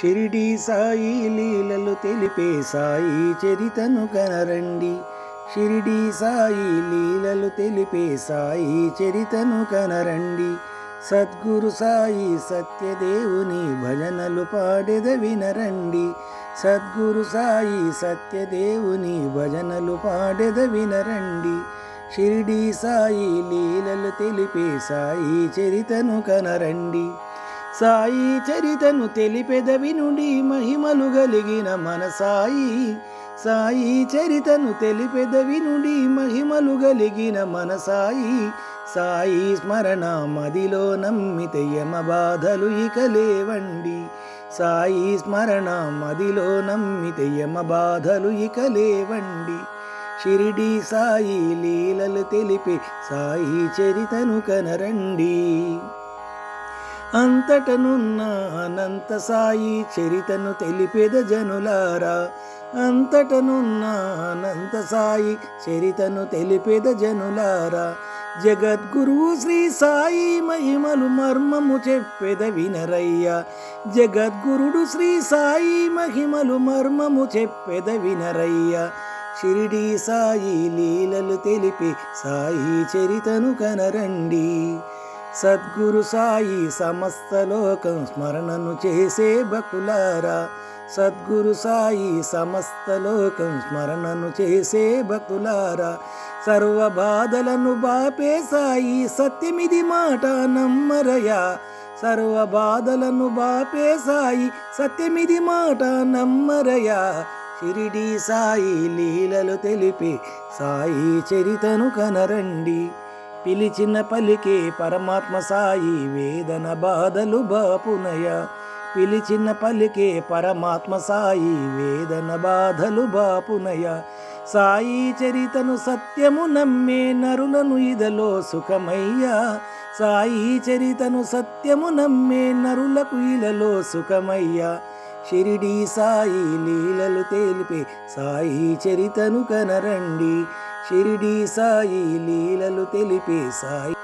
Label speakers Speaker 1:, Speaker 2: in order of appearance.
Speaker 1: షిరిడి సాయి లీలలు తెలిపే సాయి చరితను కనరండి. షిరిడి సాయి లీలలు తెలిపే సాయి చరితను కనరండి. సద్గురు సాయి సత్యదేవుని భజనలు పాడెద వినరండి. సద్గురు సాయి సత్యదేవుని భజనలు పాడెద వినరండి. షిరిడి సాయి లీలలు తెలిపే సాయి చరితను కనరండి. సాయి చరితను తెలిపెదవి నుండి మహిమలు కలిగిన మన సాయి. సాయి చరితను తెలిపెదవి నుండి మహిమలు కలిగిన మన సాయి. సాయి స్మరణ మదిలో నమ్మితే యమ బాధలు ఇక లేవండి. సాయి స్మరణ మదిలో నమ్మితే యమ బాధలు ఇక లేవండి. షిరిడి సాయి లీలలు తెలిపి సాయి చరితను కనరండి. అంతటనున్న అనంత సాయి చరితను తెలిపేద జనులారా. అంతటనున్న అనంత సాయి చరితను తెలిపేద జనులారా. జగద్గురువు శ్రీ సాయి మహిమలు మర్మము చెప్పెద వినరయ్య. జగద్గురుడు శ్రీ సాయి మహిమలు మర్మము చెప్పెద వినరయ్య. షిరిడి సాయి లీలలు తెలిపి సాయి చరితను కనరండి. సద్గురు సాయి సమస్త లోకం స్మరణను చేసే భక్తులారా. సద్గురు సాయి సమస్త లోకం స్మరణను చేసే భక్తులారా. సర్వ బాధలను బాపే సాయి సత్యమిది మాట నమ్మరయా. సర్వ బాధలను బాపే సాయి సత్యమిది మాట నమ్మరయా. షిరిడి సాయి లీలలు తెలిపి సాయి చరితను కనరండి. పిలిచిన పలికే పరమాత్మ సాయి వేదన బాధలు బాపునయ. పిలిచిన పలికే పరమాత్మ సాయి వేదన బాధలు బాపునయ. సాయి చరితను సత్యము నమ్మే నరులను ఇదలో సుఖమయ్యా. సాయి చరితను సత్యము నమ్మే నరులకు ఇలలో సుఖమయ్యా. షిరిడి సాయి లీలలు తేలిపే సాయి చరితను కనరండి. షిరిడి సాయి లీలలు తెలిపే సాయి.